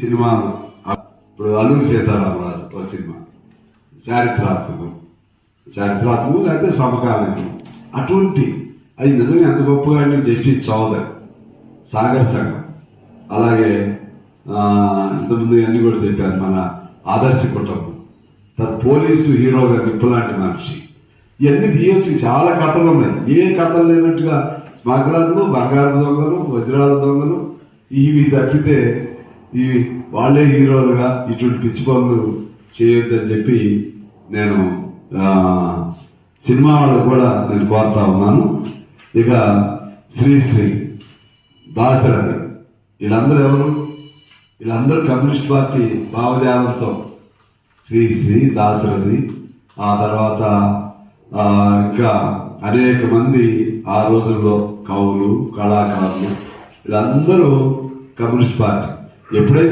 Cinema ఇప్పుడు అల్లూరి సీతారామరాజు ఒక cinema. చారిత్రాత్మకం. చారిత్రాత్మకం లేకపోతే సమకాలీనం. అటువంటి అది నిజంగా ఎంత గొప్పగా అండి జస్టిస్ చౌదరి సాగర్ సంఘం. అలాగే ఇంతకుముందు అన్ని కూడా చెప్పారు మన ఆదర్శ కుటుంబం. తర్వాత పోలీసు హీరోగా నిప్పులాంటి మనిషి. ఇవన్నీ తీయొచ్చు చాలా కథలు ఉన్నాయి. ఏ కథలు లేనట్టుగా స్మగ్లర్లు బంగారు దొంగలు వజ్రాల దొంగలు ఇవి తప్పితే ఈ వాళ్ళే హీరోలుగా ఇటువంటి పిచ్చి పనులు చేయొద్దని చెప్పి నేను సినిమా వాళ్ళకు కూడా నేను కోరుతా ఉన్నాను. ఇక శ్రీశ్రీ దాశరథి వీళ్ళందరూ ఎవరు? వీళ్ళందరూ కమ్యూనిస్ట్ పార్టీ భావజాలంతో శ్రీశ్రీ దాశరథి ఆ తర్వాత ఇంకా అనేక మంది ఆ రోజుల్లో కవులు కళాకారులు వీళ్ళందరూ కమ్యూనిస్ట్ పార్టీ. ఎప్పుడైతే